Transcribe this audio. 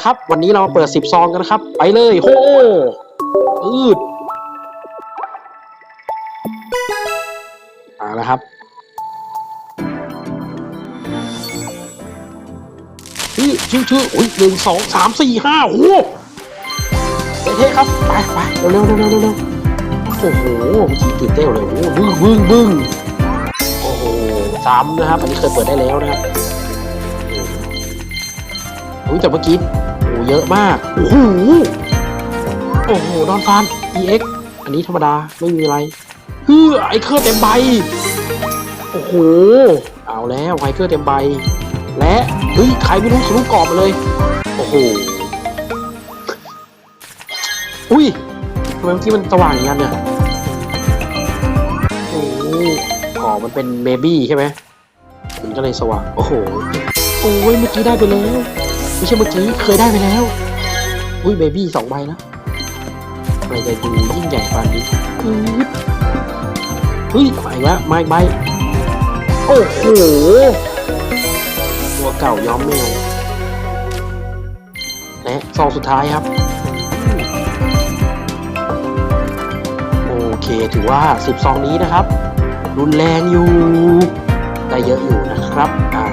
ละครับ วันนี้เรามาเปิดสิบซองกันนะครับ ไปเลยโฮอืดเอาละครับชื่อชื่อชื่ออุ้ยหนึ่งสองสามสี่ห้าโอ้โหเท่ๆครับ ไปไปเร็วเร็วเร็วเร็วเร็วโอ้โหเมื่อกี้ตื่นเต้นเลยโอ้โหบึ้งบึ้งบึ้งโอ้โหซ้ำนะครับ อันนี้เคยเปิดได้แล้วนะครับอุ้ยแต่เมื่อกี้ โอ้เยอะมาก โอ้โห โอ้โหดอนฟาน EX อันนี้ธรรมดา ไม่มีอะไรเฮ้อไอเคอร์เต็มใบ โอ้โห เอาแล้วไอเคอร์เต็มใบ และเฮ้ยใครไม่รู้ทะลุกรอบมาเลย โอ้โห อุ้ยทำไมเมื่อกี้มันสว่างอย่างนั้นเนี่ยโอ้โหอ๋อมันเป็นเบบี้ใช่ไหมมันก็เลยสว่าง โอ้โห โอ้ยเมื่อกี้ได้ไปแล้ว ไม่ใช่เมื่อกี้เคยได้ไปแล้ว อุ้ยเบบี้สองใบแล้วอะไรจะดูยิ่งใหญ่ปานนี้เฮ้ยมาอีกแล้วมาอีกใบโอ้โหตัวเก่าย้อมแมวและซองสุดท้ายครับ โอเคถือว่าสิบซองนี้นะครับ รุนแรงอยู่ ได้เยอะอยู่นะครับ อ่า